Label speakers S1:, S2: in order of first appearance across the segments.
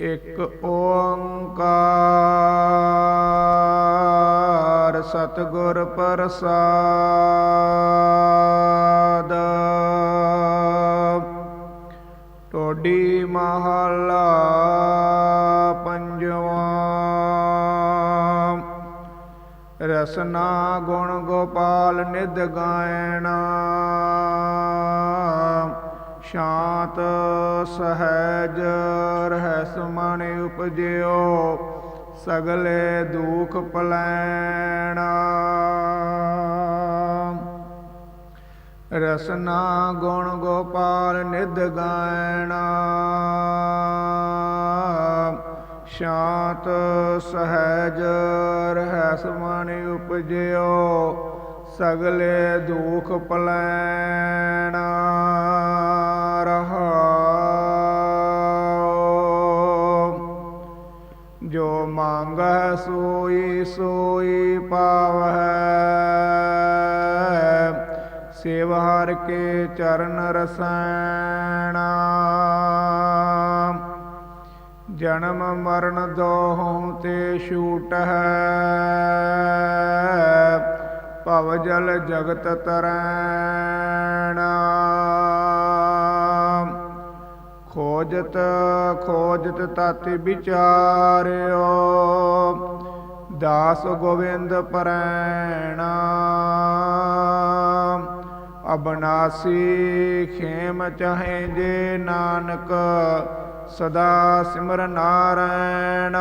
S1: ਇੱਕ ਓੰਕਾਰ ਸਤਿਗੁਰ ਪ੍ਰਸਾਦ। ਟੋਡੀ ਮਹਲਾ ਪੰਜਵਾਂ। ਰਸਨਾ ਗੁਣ ਗੋਪਾਲ ਨਿਧ ਗਾਇਣਾ। ਸ਼ਾਂਤ ਸਹਿਜ ਰਹਿਸ ਮਨ ਉਪਜਿਓ, ਸਗਲੇ ਦੁਖ ਪਲੈਣਾ। ਰਸਨਾ ਗੁਣ ਗੋਪਾਲ ਨਿਧ ਗਾਇਣਾ। ਸ਼ਾਂਤ ਸਹਿਜ ਰਹਿਸ ਮਨ ਉਪਜਿਓ, ਸਗਲੇ ਦੁਖ ਪਲੈਣਾ। ਜੋ ਮੰਗੈ ਸੋਈ ਸੋਈ ਪਾਵਹਿ। ਸੇਵ ਹਰ ਕੇ ਚਰਨ ਰਸੈਣਾ। ਜਨਮ ਮਰਨ ਦੋਹੋਂ ਤੇ ਛੂਟ ਹੈ ਭਵ ਜਲ ਜਗਤ ਤਰੈਣਾ। ਖੋਜਤ ਖੋਜਤ ਤਤ ਵਿਚਾਰਿਓ। ਦਾਸ ਗੋਵਿੰਦ ਪਰੈਣਾ। ਅਬਨਾਸੀ ਖੇਮ ਚਾਹੇ ਜੇ ਨਾਨਕ, ਸਦਾ ਸਿਮਰ ਨਾਰਾਇਣ।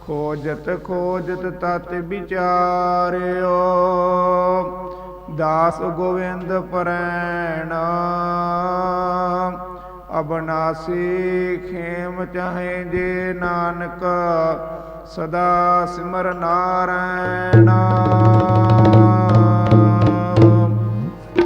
S1: ਖੋਜਤ ਖੋਜਤ ਤਤ ਵਿਚਾਰਿਓ। ਦਾਸ ਗੋਵਿੰਦ ਪਰੈਣ। ਅਬਨਾਸੀ ਖੇਮ ਚਾਹੇ ਜੇ ਨਾਨਕ ਸਦਾ ਸਿਮਰ ਨਾਰਾਇਣ।